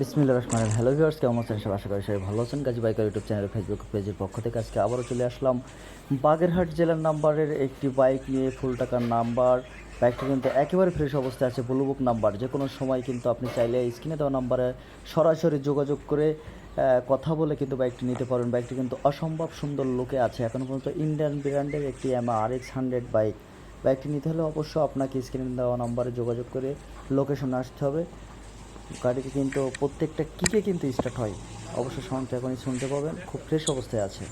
বিসমিল্লা Rahman hello viewers কেমন আছেন? সব আশা করি সবাই ভালো আছেন। Gazi biker YouTube channel Facebook পেজের পক্ষ থেকে আজকে আবারও চলে আসলাম বাগেরহাট জেলার নাম্বারের একটি বাইক নিয়ে ফুল টাকার নাম্বার। বাইকটা কিন্তু একেবারে ফ্রেশ অবস্থায় আছে বুক নাম্বার। যে কোনো সময় কিন্তু আপনি চাইলে স্ক্রিনে দেওয়া নাম্বারে সরাসরি যোগাযোগ করে কথা বলে কিন্তু বাইকটি নিতে পারেন। বাইকটি কিন্তু অসম্ভব সুন্দর লোকে আছে। এখনও পর্যন্ত ইন্ডিয়ান ব্র্যান্ডের একটি আর এক্স হান্ড্রেড বাইক বাইকটি নিতে হলে অবশ্যই আপনাকে স্ক্রিনে দেওয়া নাম্বারে যোগাযোগ করে লোকেশনে আসতে হবে। গাড়িতে কিন্তু প্রত্যেকটা কিকে কিন্তু স্টার্ট হয়। অবশ্য সাউন্ডটা এখনই শুনতে পাবেন খুব ফ্রেশ অবস্থায় আছে।